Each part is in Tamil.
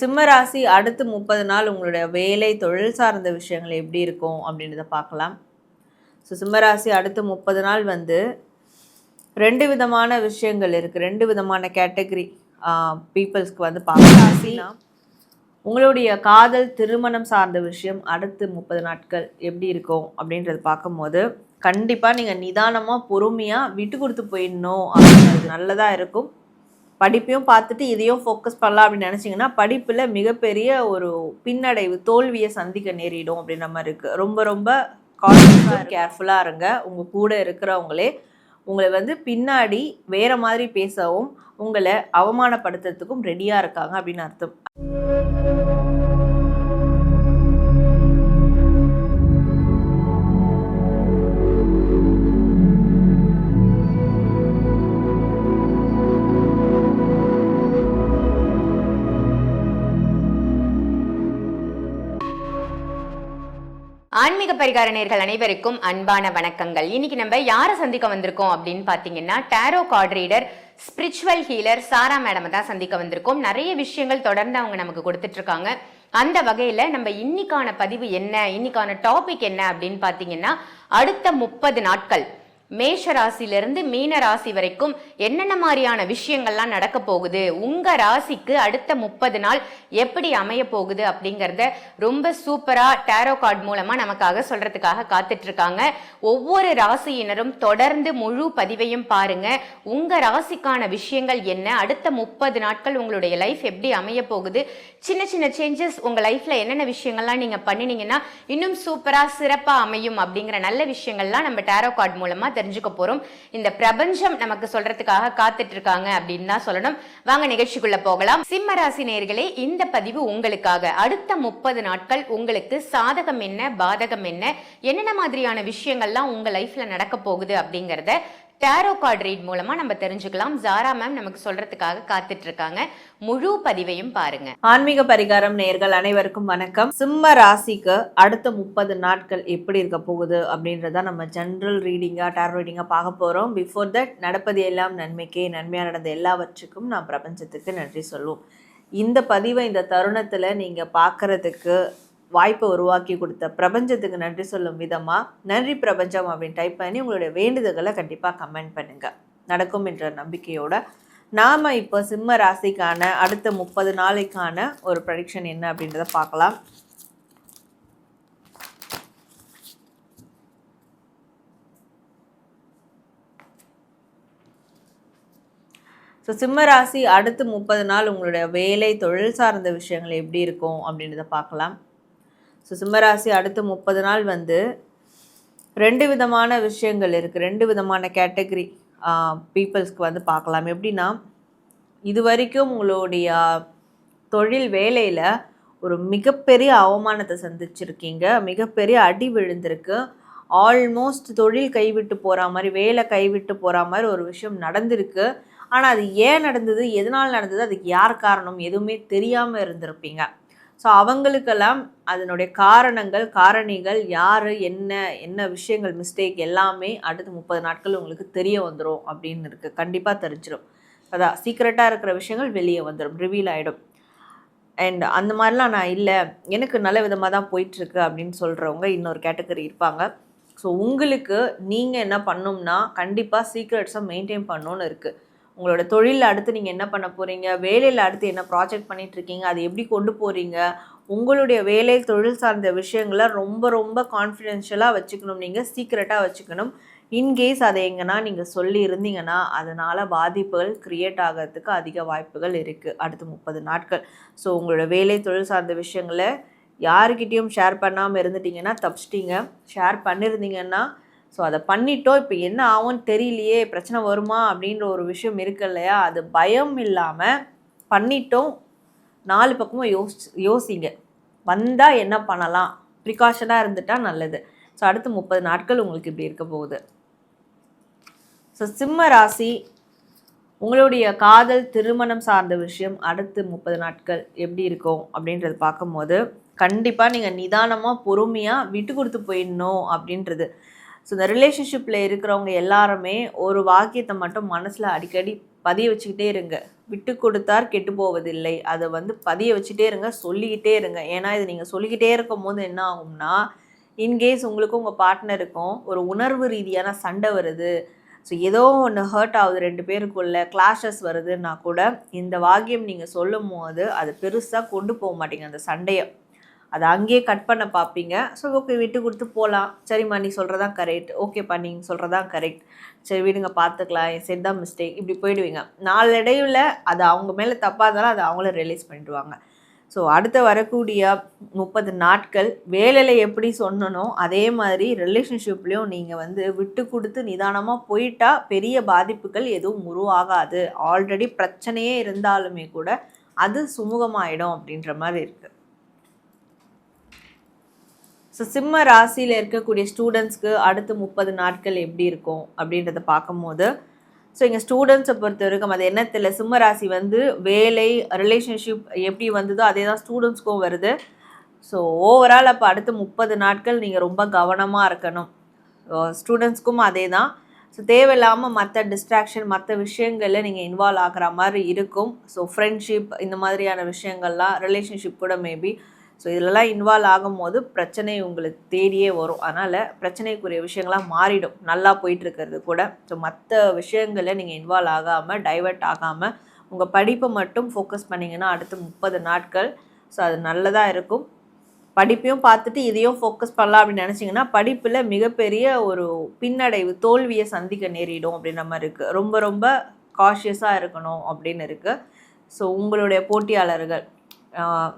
சிம்மராசி அடுத்து முப்பது நாள் உங்களுடைய வேலை தொழில் சார்ந்த விஷயங்கள் எப்படி இருக்கும் அப்படின்றத பார்க்கலாம். ஸோ சிம்மராசி அடுத்து முப்பது நாள் வந்து ரெண்டு விதமான விஷயங்கள் இருக்குது ரெண்டு விதமான கேட்டகரி பீப்புள்ஸ்க்கு வந்து பார்க்கலாம் உங்களுடைய காதல் திருமணம் சார்ந்த விஷயம் அடுத்து முப்பது நாட்கள் எப்படி இருக்கும் அப்படின்றது பார்க்கும்போது கண்டிப்பாக நீங்கள் நிதானமாக பொறுமையாக விட்டு கொடுத்து போயிடணும் அப்படின்றது நல்லதாக இருக்கும். படிப்பையும் பார்த்துட்டு இதையும் ஃபோக்கஸ் பண்ணலாம் அப்படின்னு நினச்சிங்கன்னா படிப்பில் மிகப்பெரிய ஒரு பின்னடைவு தோல்வியை சந்திக்க நேரிடும் அப்படின்ற மாதிரி இருக்குது ரொம்ப ரொம்ப கான்ஷியஸாக கேர்ஃபுல்லாக இருங்க. உங்கள் கூட இருக்கிறவங்களே உங்களை வந்து பின்னாடி வேறு மாதிரி பேசவும் உங்களை அவமானப்படுத்துறதுக்கும் ரெடியாக இருக்காங்க அப்படின்னு அர்த்தம். பரிகார நேர்கள் அனைவருக்கும் அன்பான வணக்கங்கள். இன்னைக்கு நம்ம யாரை சந்திக்க வந்திருக்கோம் அப்படின்னு பாத்தீங்கன்னா tarot card reader spiritual healer Sarah madam தான் சந்திக்க வந்திருக்கோம். நிறைய விஷயங்கள் தொடர்ந்து அவங்க நமக்கு கொடுத்துட்டு இருக்காங்க அந்த வகையில நம்ம இன்னைக்கான பதிவு என்ன இன்னைக்கான டாபிக் என்ன அப்படின்னு பாத்தீங்கன்னா அடுத்த முப்பது நாட்கள் மேஷ ராசியிலிருந்து மீன ராசி வரைக்கும் என்னென்ன மாதிரியான விஷயங்கள்லாம் நடக்க போகுது? உங்க ராசிக்கு அடுத்த முப்பது நாள் எப்படி அமைய போகுது அப்படிங்கறத ரொம்ப சூப்பரா டேரோ கார்டு மூலமா நமக்காக சொல்றதுக்காக காத்துட்டு இருக்காங்க ஒவ்வொரு ராசியினரும் தொடர்ந்து முழு பதிவையும் பாருங்க. உங்க ராசிக்கான விஷயங்கள் என்ன? அடுத்த முப்பது நாட்கள் உங்களுடைய லைஃப் எப்படி அமைய போகுது? சின்ன சின்ன சேஞ்சஸ் உங்க லைஃப்ல என்னென்ன விஷயங்கள்லாம் நீங்க பண்ணினீங்கன்னா இன்னும் சூப்பரா சிறப்பா அமையும் அப்படிங்கிற நல்ல விஷயங்கள்லாம் நம்ம டேரோ கார்டு மூலமா தெரிஞ்சுக்க போறோம். இந்த பிரபஞ்சம் நமக்கு சொல்றதுக்காக காத்துட்டு இருக்காங்க அப்படின்னு தான் சொல்லணும். வாங்க நிகழ்ச்சிக்குள்ள போகலாம். சிம்ம ராசி நேர்களே இந்த பதிவு உங்களுக்காக. அடுத்த முப்பது நாட்கள் உங்களுக்கு சாதகம் என்ன பாதகம் என்ன என்னென்ன மாதிரியான விஷயங்கள்லாம் உங்க லைஃப்ல நடக்க போகுது அப்படிங்கறத டேரோ கார்டு ரீட் மூலமா நம்ம தெரிஞ்சுக்கலாம். ஜாரா மேம் நமக்கு சொல்றதுக்காக காத்துட்டு இருக்காங்க முழு பதிவையும் பாருங்க. ஆன்மீக பரிகாரம் நேர்கள் அனைவருக்கும் வணக்கம். சிம்ம ராசிக்கு அடுத்த முப்பது நாட்கள் எப்படி இருக்க போகுது அப்படின்றத நம்ம ஜென்ரல் ரீடிங்காக டேரோ ரீடிங்காக பார்க்க போகிறோம் பிஃபோர் தட் நடப்பது எல்லாம் நன்மைக்கே நன்மையாக நடந்த எல்லாவற்றுக்கும் நான் பிரபஞ்சத்துக்கு நன்றி சொல்லுவோம் இந்த பதிவை இந்த தருணத்தில் நீங்கள் பார்க்கறதுக்கு வாய்ப்பை உருவாக்கி கொடுத்த பிரபஞ்சத்துக்கு நன்றி சொல்லும் விதமாக நன்றி பிரபஞ்சம் அப்படின்னு டைப் பண்ணி உங்களுடைய வேண்டுதல்களை கண்டிப்பாக கமெண்ட் பண்ணுங்கள் நடக்கும் என்ற நம்பிக்கையோட நாம் இப்போ சிம்ம ராசிக்கான அடுத்த முப்பது நாளைக்கான ஒரு ப்ரடிக்ஷன் என்ன அப்படின்றத பார்க்கலாம். ஸோ சிம்ம ராசி அடுத்து முப்பது நாள் உங்களுடைய வேலை தொழில் சார்ந்த விஷயங்கள் எப்படி இருக்கும் அப்படின்றத பார்க்கலாம். ஸோ சிம்மராசி அடுத்து முப்பது நாள் வந்து ரெண்டு விதமான விஷயங்கள் இருக்குது ரெண்டு விதமான கேட்டகரி பீப்புள்ஸ்க்கு வந்து பார்க்கலாம். எப்படின்னா இது வரைக்கும் உங்களுடைய தொழில் வேலையில் ஒரு மிகப்பெரிய அவமானத்தை சந்திச்சிருக்கீங்க. மிகப்பெரிய அடி விழுந்திருக்கு. ஆல்மோஸ்ட் தொழில் கைவிட்டு போகிற மாதிரி வேலை கைவிட்டு போகிற மாதிரி ஒரு விஷயம் நடந்திருக்கு. ஆனால் அது ஏன் நடந்தது? எதனால் நடந்தது? அதுக்கு யார் காரணம்? எதுவுமே தெரியாமல் இருந்திருப்பீங்க. ஸோ அவங்களுக்கெல்லாம் அதனுடைய காரணங்கள் காரணிகள் யார் என்ன என்ன விஷயங்கள் மிஸ்டேக் எல்லாமே அடுத்த முப்பது நாட்கள் உங்களுக்கு தெரிய வந்துடும் அப்படின்னு இருக்குது கண்டிப்பாக தெரிஞ்சிடும் அதான் சீக்ரெட்டாக இருக்கிற விஷயங்கள் வெளியே வந்துடும் ரிவீல் ஆகிடும் அண்ட் அந்த மாதிரிலாம் நான் இல்லை. எனக்கு நல்ல விதமாக தான் போயிட்டுருக்கு அப்படின்னு சொல்கிறவங்க இன்னொரு கேட்டகரி இருப்பாங்க. ஸோ உங்களுக்கு நீங்கள் என்ன பண்ணணும்னா கண்டிப்பாக சீக்ரெட்ஸை மெயின்டைன் பண்ணணுன்னு இருக்குது உங்களோட தொழிலில் அடுத்து நீங்கள் என்ன பண்ண போகிறீங்க வேலையில் அடுத்து என்ன ப்ராஜெக்ட் பண்ணிகிட்ருக்கீங்க இருக்கீங்க எப்படி கொண்டு போகிறீங்க உங்களுடைய வேலை தொழில் சார்ந்த விஷயங்களை ரொம்ப ரொம்ப கான்ஃபிடென்ஷியலாக வச்சுக்கணும். நீங்கள் சீக்ரெட்டாக வச்சுக்கணும். இன்கேஸ் அதை எங்கன்னா நீங்கள் சொல்லி இருந்தீங்கன்னா அதனால் பாதிப்புகள் க்ரியேட் ஆகிறதுக்கு அதிக வாய்ப்புகள் இருக்குது அடுத்து முப்பது நாட்கள். ஸோ உங்களோட வேலை தொழில் சார்ந்த விஷயங்களை யாருக்கிட்டேயும் ஷேர் பண்ணாமல் இருந்துட்டீங்கன்னா தப்பிச்சிட்டிங்க. ஷேர் பண்ணியிருந்தீங்கன்னா ஸோ அதை பண்ணிட்டோம் இப்போ என்ன ஆகும்னு தெரியலையே பிரச்சனை வருமா அப்படின்ற ஒரு விஷயம் இருக்கு இல்லையா? அது பயம் இல்லாமல் பண்ணிட்டோம் நாலு பக்கமும் யோசி யோசிங்க. வந்தால் என்ன பண்ணலாம்? ப்ரிகாஷனாக இருந்துட்டால் நல்லது. ஸோ அடுத்து முப்பது நாட்கள் உங்களுக்கு இப்படி இருக்க போகுது. ஸோ சிம்ம ராசி உங்களுடைய காதல் திருமணம் சார்ந்த விஷயம் அடுத்து முப்பது நாட்கள் எப்படி இருக்கும் அப்படின்றது பார்க்கும்போது கண்டிப்பாக நீங்கள் நிதானமாக பொறுமையாக விட்டு கொடுத்து போயிடணும் அப்படின்றது. ஸோ இந்த ரிலேஷன்ஷிப்பில் இருக்கிறவங்க எல்லாருமே ஒரு வாக்கியத்தை மட்டும் மனசில் அடிக்கடி பதிய வச்சுக்கிட்டே இருங்க. விட்டு கொடுத்தார் கெட்டு போவதில்லை. அதை வந்து பதிய வச்சுட்டே இருங்க சொல்லிக்கிட்டே இருங்க. ஏன்னா இது நீங்கள் சொல்லிக்கிட்டே இருக்கும் போது என்ன ஆகும்னா இன்கேஸ் உங்களுக்கும் உங்கள் பார்ட்னருக்கும் ஒரு உணர்வு ரீதியான சண்டை வருது. ஸோ ஏதோ ஒன்று ஹர்ட் ஆகுது ரெண்டு பேருக்குள்ள கிளாஷஸ் வருதுன்னா கூட இந்த வாக்கியம் நீங்கள் சொல்லும் போது அது பெருசாக கொண்டு போக மாட்டீங்க அந்த சண்டையை. அதை அங்கேயே கட் பண்ண பார்ப்பீங்க ஸோ ஓகே விட்டு கொடுத்து போகலாம் சரிம்மா நீ சொல்கிறதா கரெக்ட் ஓகேப்பா நீங்கள் சொல்கிறதான் கரெக்ட் சரி விடுங்க பார்த்துக்கலாம் என் செட் தான் மிஸ்டேக் இப்படி போயிடுவீங்க. நாளடைவில் அது அவங்க மேலே தப்பாக இருந்தாலும் அதை அவங்கள ரிலீஸ் பண்ணிடுவாங்க. ஸோ அடுத்து வரக்கூடிய முப்பது நாட்கள் வேலையில் எப்படி சொன்னனோ அதே மாதிரி ரிலேஷன்ஷிப்லேயும் நீங்கள் வந்து விட்டு கொடுத்து நிதானமாக போயிட்டா பெரிய பாதிப்புகள் எதுவும் உருவாகாது. ஆல்ரெடி பிரச்சனையே இருந்தாலுமே கூட அது சுமூகமாயிடும் அப்படின்ற மாதிரி இருக்குது ஸோ சிம்ம ராசியில் இருக்கக்கூடிய ஸ்டூடெண்ட்ஸ்க்கு அடுத்து முப்பது நாட்கள் எப்படி இருக்கும் அப்படின்றத பார்க்கும்போது ஸோ எங்கள் ஸ்டூடெண்ட்ஸை பொறுத்த வரைக்கும் அது என்ன தெரியல. சிம்ம ராசி வந்து வேலை ரிலேஷன்ஷிப் எப்படி வந்ததோ அதே தான் ஸ்டூடெண்ட்ஸ்க்கும் வருது. ஸோ ஓவரால் அப்போ அடுத்து முப்பது நாட்கள் நீங்கள் ரொம்ப கவனமாக இருக்கணும். ஸ்டூடெண்ட்ஸ்க்கும் அதே தான். ஸோ தேவையில்லாமல் மற்ற டிஸ்ட்ராக்ஷன் மற்ற விஷயங்களில் நீங்கள் இன்வால்வ் ஆகிற மாதிரி இருக்கும். ஸோ ஃப்ரெண்ட்ஷிப் இந்த மாதிரியான விஷயங்கள்லாம் ரிலேஷன்ஷிப் கூட மேபி ஸோ இதிலலாம் இன்வால்வ் ஆகும்போது பிரச்சனை உங்களுக்கு தேடியே வரும். அதனால் பிரச்சனைக்குரிய விஷயங்கள்லாம் மாறிடும். நல்லா போயிட்டுருக்கிறது கூட. ஸோ மற்ற விஷயங்களில் நீங்கள் இன்வால்வ் ஆகாமல் டைவர்ட் ஆகாமல் உங்கள் படிப்பை மட்டும் ஃபோக்கஸ் பண்ணிங்கன்னா அடுத்து முப்பது நாட்கள். ஸோ அது நல்லதாக இருக்கும். படிப்பையும் பார்த்துட்டு இதையும் ஃபோக்கஸ் பண்ணலாம் அப்படின்னு நினச்சிங்கன்னா படிப்பில் மிகப்பெரிய ஒரு பின்னடைவு தோல்வியை சந்திக்க நேரிடும் அப்படின்ற மாதிரி இருக்குது ரொம்ப ரொம்ப காஷியஸாக இருக்கணும் அப்படின்னு இருக்குது ஸோ உங்களுடைய போட்டியாளர்கள்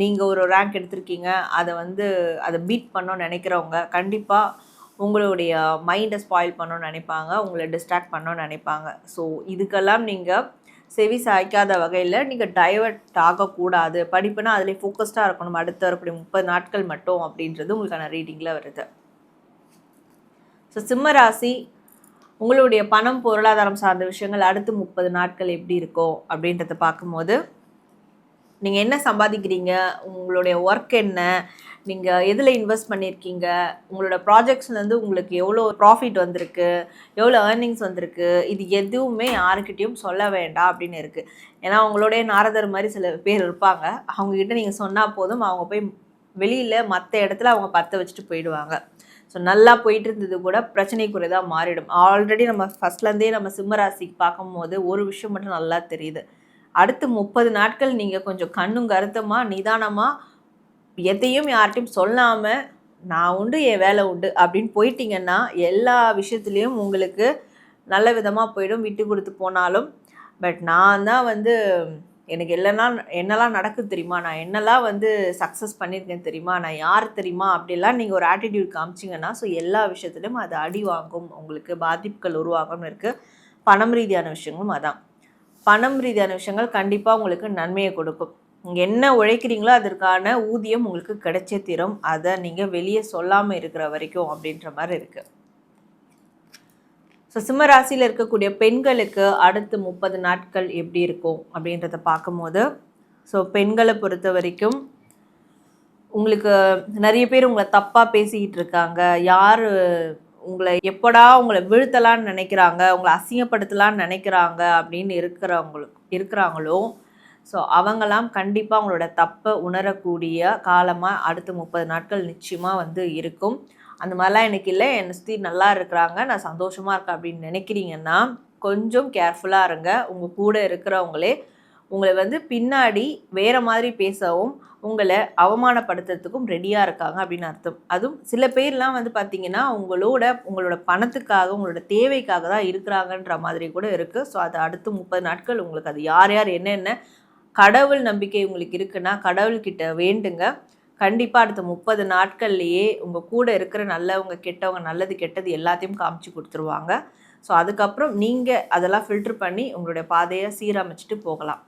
நீங்கள் ஒரு ரேங்க் எடுத்திருக்கீங்க. அதை வந்து அதை பீட் பண்ணணும்னு நினைக்கிறவங்க கண்டிப்பாக உங்களுடைய மைண்டை ஸ்பாயில் பண்ணணும்னு நினைப்பாங்க. உங்களை டிஸ்ட்ராக்ட் பண்ணணும்னு நினைப்பாங்க. ஸோ இதுக்கெல்லாம் நீங்கள் செவி சாய்க்காத வகையில் நீங்கள் டைவர்ட் ஆகக்கூடாது. படிப்புனா அதிலே ஃபோக்கஸ்டாக இருக்கணும். அடுத்த வரக்கூடிய முப்பது நாட்கள் மட்டும் அப்படின்றது உங்களுக்கான ரீடிங்கில் வருது. ஸோ சிம்ம ராசி உங்களுடைய பணம் பொருளாதாரம் சார்ந்த விஷயங்கள் அடுத்து முப்பது நாட்கள் எப்படி இருக்கும் அப்படின்றத பார்க்கும்போது நீங்கள் என்ன சம்பாதிக்கிறீங்க? உங்களுடைய ஒர்க் என்ன? நீங்கள் எதில் இன்வெஸ்ட் பண்ணியிருக்கீங்க உங்களோட ப்ராஜெக்ட்ஸ்லேருந்து உங்களுக்கு எவ்வளோ ப்ராஃபிட் வந்திருக்கு? எவ்வளோ ஏர்னிங்ஸ் வந்திருக்கு? இது எதுவுமே யாருக்கிட்டேயும் சொல்ல வேண்டாம் அப்படின்னு இருக்குது ஏன்னா அவங்களோடைய நாரதர் மாதிரி சில பேர் இருப்பாங்க. அவங்கக்கிட்ட நீங்கள் சொன்னால் போதும் அவங்க போய் வெளியில் மற்ற இடத்துல அவங்க பற்ற வச்சுட்டு போயிடுவாங்க. ஸோ நல்லா போயிட்டு இருந்தது கூட பிரச்சனைக்குரியதாக மாறிடும். ஆல்ரெடி நம்ம ஃபஸ்ட்லேருந்தே நம்ம சிம்மராசிக்கு பார்க்கும்போது ஒரு விஷயம் மட்டும் நல்லா தெரியுது. அடுத்து முப்பது நாட்கள் நீங்கள் கொஞ்சம் கண்ணும் கருத்தமாக நிதானமாக எதையும் யார்கிட்டையும் சொல்லாமல் நான் உண்டு என் வேலை உண்டு அப்படின்னு போயிட்டீங்கன்னா எல்லா விஷயத்துலேயும் உங்களுக்கு நல்ல விதமாக போயிடும் விட்டு கொடுத்து போனாலும். பட் நான் தான் வந்து எனக்கு இல்லைன்னா என்னெல்லாம் நடக்குது தெரியுமா? நான் என்னெல்லாம் வந்து சக்ஸஸ் பண்ணியிருக்கேன் தெரியுமா? நான் யார் தெரியுமா? அப்படிலாம் நீங்கள் ஒரு ஆட்டிடியூட் காமிச்சிங்கன்னா ஸோ எல்லா விஷயத்துலையும் அது அடி வாங்கும். உங்களுக்கு பாதிப்புகள் உருவாகும்னு இருக்குது பணம் ரீதியான விஷயங்களும் அதான். பணம் ரீதியான விஷயங்கள் கண்டிப்பாக உங்களுக்கு நன்மையை கொடுக்கும். நீங்கள் என்ன உழைக்கிறீங்களோ அதற்கான ஊதியம் உங்களுக்கு கிடைச்சே தீரும். அதை நீங்கள் வெளியே சொல்லாமல் இருக்கிற வரைக்கும் அப்படின்ற மாதிரி இருக்குது ஸோ சிம்ம ராசியில் இருக்கக்கூடிய பெண்களுக்கு அடுத்து முப்பது நாட்கள் எப்படி இருக்கும் அப்படின்றத பார்க்கும்போது ஸோ பெண்களை பொறுத்த வரைக்கும் உங்களுக்கு நிறைய பேர் உங்களை தப்பாக பேசிக்கிட்டு இருக்காங்க. யார் உங்களை எப்படா உங்களை வீழ்த்தலான்னு நினைக்கிறாங்க உங்களை அசிங்கப்படுத்தலான்னு நினைக்கிறாங்க அப்படின்னு இருக்கிறவங்களுக்கு இருக்கிறாங்களோ ஸோ அவங்களாம் கண்டிப்பாக அவங்களோட தப்பை உணரக்கூடிய காலமாக அடுத்த முப்பது நாட்கள் நிச்சயமாக வந்து இருக்கும். அந்த மாதிரிலாம் எனக்கு இல்லை. என்னை சுற்றி நல்லா இருக்கிறாங்க. நான் சந்தோஷமாக இருக்கேன் அப்படின்னு நினைக்கிறீங்கன்னா கொஞ்சம் கேர்ஃபுல்லாக இருங்க. உங்கள் கூட இருக்கிறவங்களே உங்களை வந்து பின்னாடி வேறு மாதிரி பேசவும் உங்களை அவமானப்படுத்துறதுக்கும் ரெடியாக இருக்காங்க அப்படின்னு அர்த்தம். அதுவும் சில பேர்லாம் வந்து பார்த்திங்கன்னா உங்களோட உங்களோட பணத்துக்காக உங்களோட தேவைக்காக தான் இருக்கிறாங்கன்ற மாதிரி கூட இருக்குது ஸோ அது அடுத்து முப்பது நாட்கள் உங்களுக்கு அது யார் யார் என்னென்ன கடவுள் நம்பிக்கை உங்களுக்கு இருக்குன்னா கடவுள்கிட்ட வேண்டுங்க. கண்டிப்பாக அடுத்த முப்பது நாட்கள்லேயே உங்கள் கூட இருக்கிற நல்லவங்க கெட்டவங்க நல்லது கெட்டது எல்லாத்தையும் காமிச்சு கொடுத்துருவாங்க. ஸோ அதுக்கப்புறம் நீங்கள் அதெல்லாம் ஃபில்ட்ரு பண்ணி உங்களுடைய பாதையை சீரமைச்சிட்டு போகலாம்.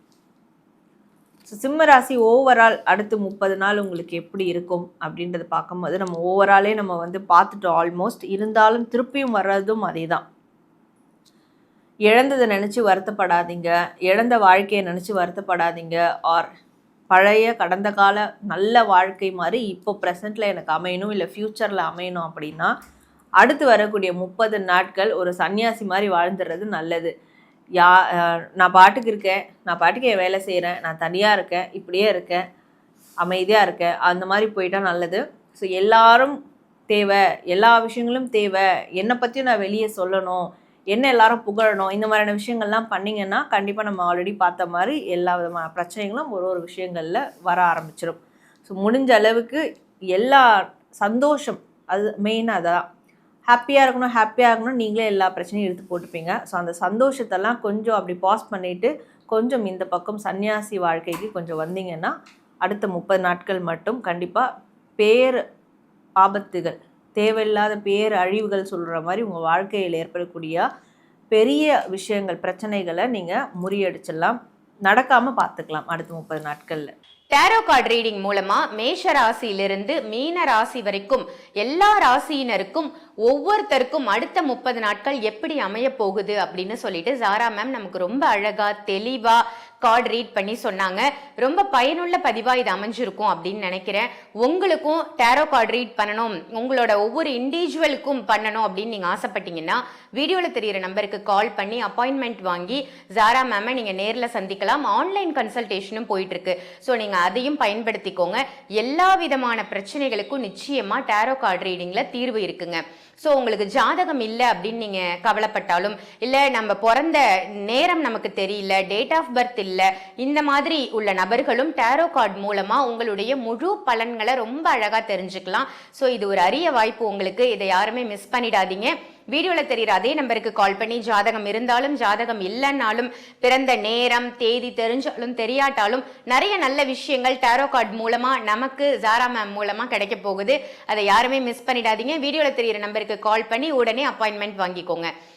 ஸோ சிம்ம ராசி ஓவரால் அடுத்து முப்பது நாள் உங்களுக்கு எப்படி இருக்கும் அப்படின்றத பார்க்கும்போது நம்ம ஓவராலே நம்ம வந்து பார்த்துட்டோம் ஆல்மோஸ்ட் இருந்தாலும் திருப்பியும் வர்றதும் அதே தான் இழந்ததை நினச்சி வருத்தப்படாதீங்க. இழந்த வாழ்க்கையை நினச்சி வருத்தப்படாதீங்க. ஆர் பழைய கடந்த கால நல்ல வாழ்க்கை மாதிரி இப்போ ப்ரெசண்ட்டில் எனக்கு அமையணும் இல்லை ஃப்யூச்சரில் அமையணும் அப்படின்னா அடுத்து வரக்கூடிய முப்பது நாட்கள் ஒரு சன்னியாசி மாதிரி வாழ்ந்துடுறது நல்லது. யா நான் பாட்டுக்கு இருக்கேன் நான் பாட்டுக்கு என் வேலை செய்கிறேன் நான் தனியாக இருக்கேன் இப்படியே இருக்கேன் அமைதியாக இருக்கேன் அந்த மாதிரி போயிட்டால் நல்லது. ஸோ எல்லாரும் தேவை எல்லா விஷயங்களும் தேவை. என்னை பற்றியும் நான் வெளியே சொல்லணும் என்ன எல்லாரும் புகழணும் இந்த மாதிரியான விஷயங்கள்லாம் பண்ணிங்கன்னா கண்டிப்பாக நம்ம ஆல்ரெடி பார்த்த மாதிரி எல்லா விதமான பிரச்சனைகளும் ஒரு ஒரு விஷயங்களில் வர ஆரம்பிச்சிடும் ஸோ முடிஞ்ச அளவுக்கு எல்லா சந்தோஷம் அது மெயினாக அதான். ஹாப்பியாக இருக்கணும் ஹாப்பியாக இருக்கணும் நீங்களே எல்லா பிரச்சனையும் எடுத்து போட்டுப்பீங்க. ஸோ அந்த சந்தோஷத்தெல்லாம் கொஞ்சம் அப்படி பாஸ் பண்ணிவிட்டு கொஞ்சம் இந்த பக்கம் சன்னியாசி வாழ்க்கைக்கு கொஞ்சம் வந்தீங்கன்னா அடுத்த முப்பது நாட்கள் மட்டும் கண்டிப்பாக பேர் ஆபத்துகள் தேவையில்லாத பேர் அழிவுகள் சொல்கிற மாதிரி உங்கள் வாழ்க்கையில் ஏற்படக்கூடிய பெரிய விஷயங்கள் பிரச்சனைகளை நீங்கள் முறியடிச்சிடலாம். நடக்காமல் பார்த்துக்கலாம் அடுத்த முப்பது நாட்களில். டேரோ கார்டு ரீடிங் மூலமா மேஷ ராசியிலிருந்து மீன ராசி வரைக்கும் எல்லா ராசியினருக்கும் ஒவ்வொருத்தருக்கும் அடுத்த முப்பது நாட்கள் எப்படி அமைய போகுது அப்படின்னு சொல்லிட்டு ஜாரா மேம் நமக்கு ரொம்ப அழகா தெளிவா கார்டு ரீட் பண்ணி சொன்னாங்க. ரொம்ப பயனுள்ள பதிவாக இது அமைஞ்சிருக்கும் அப்படின்னு நினைக்கிறேன். உங்களுக்கும் டேரோ கார்டு ரீட் பண்ணணும். உங்களோட ஒவ்வொரு இண்டிவிஜுவலுக்கும் பண்ணணும் அப்படின்னு நீங்கள் ஆசைப்பட்டீங்கன்னா வீடியோவில் தெரியிற நம்பருக்கு கால் பண்ணி அப்பாயின்மெண்ட் வாங்கி ஜாரா மேமை நீங்கள் நேரில் சந்திக்கலாம். ஆன்லைன் கன்சல்டேஷனும் போயிட்டுருக்கு. ஸோ நீங்கள் அதையும் பயன்படுத்திக்கோங்க. எல்லா விதமான பிரச்சனைகளுக்கும் நிச்சயமாக டேரோ கார்டு ரீடிங்கில் தீர்வு இருக்குங்க. ஸோ உங்களுக்கு ஜாதகம் இல்லை அப்படின்னு நீங்கள் கவலைப்பட்டாலும் இல்லை நம்ம பிறந்த நேரம் நமக்கு தெரியல டேட் ஆஃப் பர்த் இல்லை இந்த மாதிரி உள்ள நபர்களும் டேரோ கார்டு மூலமா உங்களுடைய முழு பலன்களை ரொம்ப அழகா தெரிஞ்சுக்கலாம். ஸோ இது ஒரு அரிய வாய்ப்பு உங்களுக்கு. இதை யாருமே மிஸ் பண்ணிடாதீங்க. வீடியோவில் தெரியுற அதே நம்பருக்கு கால் பண்ணி ஜாதகம் இருந்தாலும் ஜாதகம் இல்லைன்னாலும் பிறந்த நேரம் தேதி தெரிஞ்சாலும் தெரியாட்டாலும் நிறைய நல்ல விஷயங்கள் டேரோ கார்டு மூலமாக நமக்கு ஜாரா மேம் மூலமாக கிடைக்க போகுது. அதை யாருமே மிஸ் பண்ணிடாதீங்க. வீடியோவில் தெரிகிற நம்பருக்கு கால் பண்ணி உடனே அப்பாயின்மெண்ட் வாங்கிக்கோங்க.